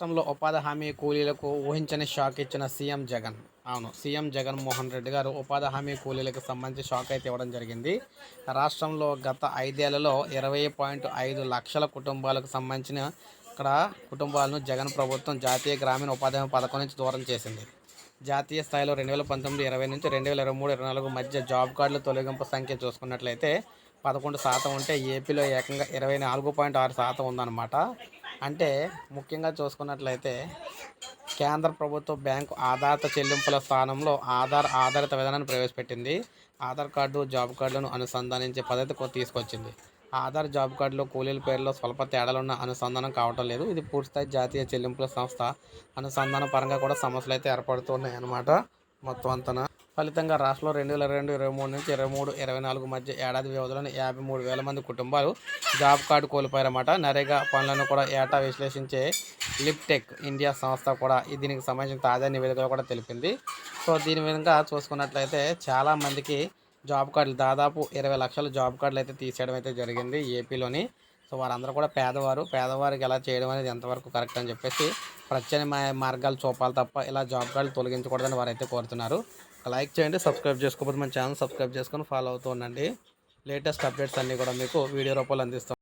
రాష్ట్రంలో ఉపాధి హామీ కూలీలకు ఊహించని షాక్ ఇచ్చిన సీఎం జగన్. అవును సీఎం జగన్మోహన్ రెడ్డి గారు ఉపాధి హామీ కూలీలకు సంబంధించి షాక్ అయితే ఇవ్వడం జరిగింది. రాష్ట్రంలో గత ఐదేళ్ళలో ఇరవై పాయింట్ ఐదు లక్షల కుటుంబాలకు సంబంధించిన ఇక్కడ కుటుంబాలను జగన్ ప్రభుత్వం జాతీయ గ్రామీణ ఉపాధి హామీ పథకం నుంచి దూరం చేసింది. జాతీయ స్థాయిలో రెండు వేల పంతొమ్మిది ఇరవై నుంచి రెండు వేల ఇరవై మూడు ఇరవై నాలుగు మధ్య జాబ్ కార్డుల తొలగింపు సంఖ్య చూసుకున్నట్లయితే పదకొండు శాతం ఉంటే ఏపీలో ఏకంగా ఇరవై నాలుగు పాయింట్ ఆరు శాతం ఉందన్నమాట. అంటే ముఖ్యంగా చూసుకున్నట్లయితే కేంద్ర ప్రభుత్వ బ్యాంకు ఆధారిత చెల్లింపుల స్థానంలో ఆధార్ ఆధారిత విధానాన్ని ప్రవేశపెట్టింది. ఆధార్ కార్డు జాబ్ కార్డులను అనుసంధానించే పద్ధతి తీసుకొచ్చింది. ఆధార్ జాబ్ కార్డులో కూలీల పేర్లో స్వల్ప తేడాలున్న అనుసంధానం కావటం లేదు. ఇది పూర్తిస్థాయి జాతీయ చెల్లింపుల సంస్థ. అనుసంధానం పరంగా కూడా సమస్యలు అయితే ఏర్పడుతున్నాయి అన్నమాట మొత్తం అంతన. ఫలితంగా రాష్ట్రంలో రెండు వేల రెండు ఇరవై మూడు నుంచి ఇరవై మూడు ఇరవై నాలుగు మధ్య ఏడాది వ్యవధిలోనే యాభై మూడు వేల మంది కుటుంబాలు జాబ్ కార్డు కోల్పోయారన్నమాట. నరేగా పనులను కూడా ఏటా విశ్లేషించే లిప్టెక్ ఇండియా సంస్థ కూడా దీనికి సంబంధించిన తాజా నివేదికలు కూడా తెలిపింది. సో దీని విధంగా చూసుకున్నట్లయితే చాలా మందికి జాబ్ కార్డులు దాదాపు ఇరవై లక్షల జాబ్ కార్డులు అయితే తీసేయడం అయితే జరిగింది ఏపీలోని. సో వారందరూ కూడా పేదవారు పేదవారికి ఎలా చేయడం అనేది ఎంతవరకు కరెక్ట్ అని చెప్పేసి ప్రత్యామ్నాయ మార్గాలు చూపాలి తప్ప ఇలా జాబ్ కార్డులు తొలగించకూడదని వారైతే కోరుతున్నారు. లైక్ చేయండి సబ్స్క్రైబ్ చేసుకోకపోతే మన ఛానల్ సబ్స్క్రైబ్ చేసుకొని ఫాలో అవుతూ ఉండండి. లేటెస్ట్ అప్డేట్స్ అన్నీ కూడా మీకు వీడియో రూపంలో అందిస్తాం.